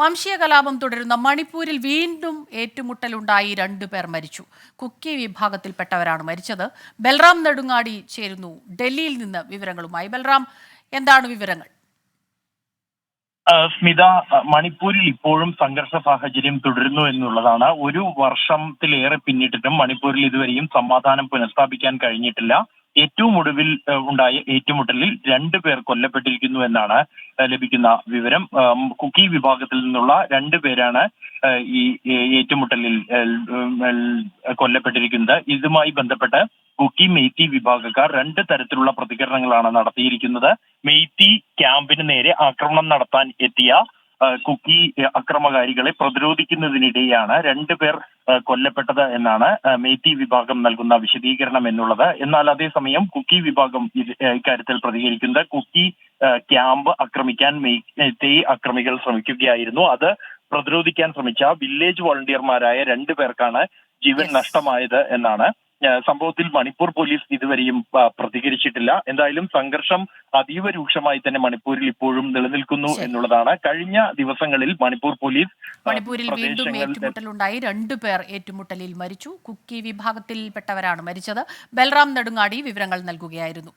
വംശീയ കലാപം തുടരുന്ന മണിപ്പൂരിൽ വീണ്ടും ഏറ്റുമുട്ടലുണ്ടായി രണ്ടുപേർ മരിച്ചു. കുക്കി വിഭാഗത്തിൽപ്പെട്ടവരാണ് മരിച്ചത്. ബൽറാം നെടുങ്ങാടി ചേരുന്നു. ഡൽഹിയിൽ നിന്ന് വിവരങ്ങളുമായി. ബൽറാം എന്താണ് വിവരങ്ങൾ? സ്മിത മണിപ്പൂരിൽ ഇപ്പോഴും സംഘർഷ സാഹചര്യം തുടരുന്നു എന്നുള്ളതാണ്. ഒരു വർഷത്തിലേറെ പിന്നിട്ടിട്ടും മണിപ്പൂരിൽ ഇതുവരെയും സമാധാനം പുനഃസ്ഥാപിക്കാൻ കഴിഞ്ഞിട്ടില്ല. ഏറ്റവും ഒടുവിൽ ഉണ്ടായ ഏറ്റുമുട്ടലിൽ രണ്ടു പേർ കൊല്ലപ്പെട്ടിരിക്കുന്നു എന്നാണ് ലഭിക്കുന്ന വിവരം. കുക്കി വിഭാഗത്തിൽ നിന്നുള്ള രണ്ടു പേരാണ് ഈ ഏറ്റുമുട്ടലിൽ കൊല്ലപ്പെട്ടിരിക്കുന്നത്. ഇതുമായി ബന്ധപ്പെട്ട് കുക്കി മെയ്ത്തി വിഭാഗക്കാർ രണ്ട് തരത്തിലുള്ള പ്രതികരണങ്ങളാണ് നടത്തിയിരിക്കുന്നത്. മെയ്ത്തി ക്യാമ്പിന് നേരെ ആക്രമണം നടത്താൻ എത്തിയ കുക്കി അക്രമകാരികളെ പ്രതിരോധിക്കുന്നതിനിടെയാണ് രണ്ടുപേർ പേർ കൊല്ലപ്പെട്ടത് എന്നാണ് മേത്തി വിഭാഗം നൽകുന്ന വിശദീകരണം എന്നുള്ളത്. എന്നാൽ അതേസമയം കുക്കി വിഭാഗം ഇക്കാര്യത്തിൽ പ്രതികരിക്കുന്നത് കുക്കി ക്യാമ്പ് ആക്രമിക്കാൻ മേത്തി അക്രമികൾ ശ്രമിക്കുകയായിരുന്നു. അത് പ്രതിരോധിക്കാൻ ശ്രമിച്ച വില്ലേജ് വോളണ്ടിയർമാരായ രണ്ടു പേർക്കാണ് ജീവൻ. നഷ്ടമായത് എന്നാണ്. സംഭവത്തിൽ മണിപ്പൂർ പോലീസ് ഇതുവരെയും പ്രതികരിച്ചിട്ടില്ല. എന്തായാലും സംഘർഷം അതീവ രൂക്ഷമായി തന്നെ മണിപ്പൂരിൽ ഇപ്പോഴും നിലനിൽക്കുന്നു എന്നുള്ളതാണ്. കഴിഞ്ഞ ദിവസങ്ങളിൽ മണിപ്പൂർ പോലീസ് മണിപ്പൂരിൽ വീണ്ടും ഏറ്റുമുട്ടലുണ്ടായി. രണ്ടു പേർ ഏറ്റുമുട്ടലിൽ മരിച്ചു. കുക്കി വിഭാഗത്തിൽപ്പെട്ടവരാണ് മരിച്ചത്. ബൽറാം നെടുങ്ങാടി വിവരങ്ങൾ നൽകുകയായിരുന്നു.